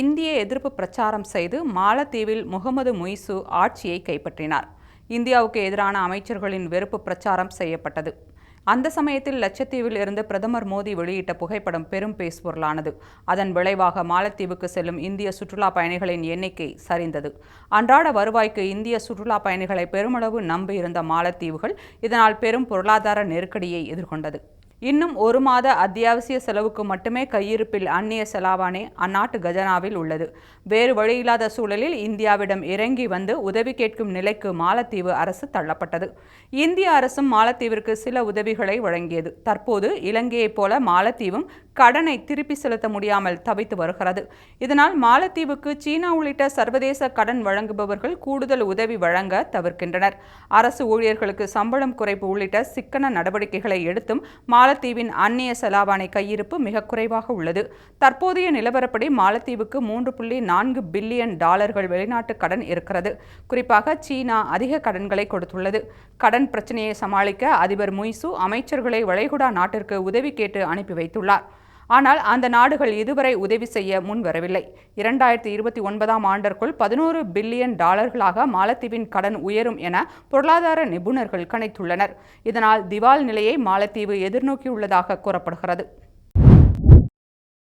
இந்திய எதிர்ப்பு பிரச்சாரம் செய்து மாலத்தீவில் முகமது முய்சு ஆட்சியை கைப்பற்றினார். இந்தியாவுக்கு எதிரான அமைச்சர்களின் வெறுப்பு பிரச்சாரம் செய்யப்பட்டது. அந்த சமயத்தில் லட்சத்தீவில் இருந்து பிரதமர் மோடி வெளியிட்ட புகைப்படம் பெரும் பேசுபொருளானது. அதன் விளைவாக மாலத்தீவுக்கு செல்லும் இந்திய சுற்றுலா பயணிகளின் எண்ணிக்கை சரிந்தது. அன்றாட வருவாய்க்கு இந்திய சுற்றுலா பயணிகளை பெருமளவு நம்பியிருந்த மாலத்தீவுகள் இதனால் பெரும் பொருளாதார நெருக்கடியை எதிர்கொண்டது. இன்னும் ஒரு மாத அத்தியாவசிய செலவுக்கு மட்டுமே கையிருப்பில் அந்நிய செலாவணி அந்நாட்டு கஜனாவில் உள்ளது. வேறு வழியில்லாத சூழலில் இந்தியாவிடம் இறங்கி வந்து உதவி கேட்கும் நிலைக்கு மாலத்தீவு அரசு தள்ளப்பட்டது. இந்திய அரசும் மாலத்தீவிற்கு சில உதவிகளை வழங்கியது. தற்போது இலங்கையைப் போல மாலத்தீவும் கடனை திருப்பி செலுத்த முடியாமல் தவித்து வருகிறது. இதனால் மாலத்தீவுக்கு சீனா உள்ளிட்ட சர்வதேச கடன் வழங்குபவர்கள் கூடுதல் உதவி வழங்க தவிர்க்கின்றனர். அரசு ஊழியர்களுக்கு சம்பளம் குறைப்பு உள்ளிட்ட சிக்கன நடவடிக்கைகளை எடுத்தும் மாலத்தீவின் அந்நிய செலாவணை கையிருப்பு மிக குறைவாக உள்ளது. தற்போதைய நிலவரப்படி மாலத்தீவுக்கு மூன்று புள்ளி நான்கு பில்லியன் டாலர்கள் வெளிநாட்டு கடன் இருக்கிறது. குறிப்பாக சீனா அதிக கடன்களை கொடுத்துள்ளது. கடன் பிரச்சனையை சமாளிக்க அதிபர் முய்சு அமைச்சர்களை வளைகுடா நாட்டிற்கு உதவி கேட்டு அனுப்பி வைத்துள்ளார். ஆனால் அந்த நாடுகள் இதுவரை உதவி செய்ய முன்வரவில்லை. இரண்டாயிரத்தி இருபத்தி ஒன்பதாம் ஆண்டிற்குள் பதினோரு பில்லியன் டாலர்களாக மாலத்தீவின் கடன் உயரும் என பொருளாதார நிபுணர்கள் கணித்துள்ளனர். இதனால் திவால் நிலையை மாலத்தீவு எதிர்நோக்கியுள்ளதாக கூறப்படுகிறது.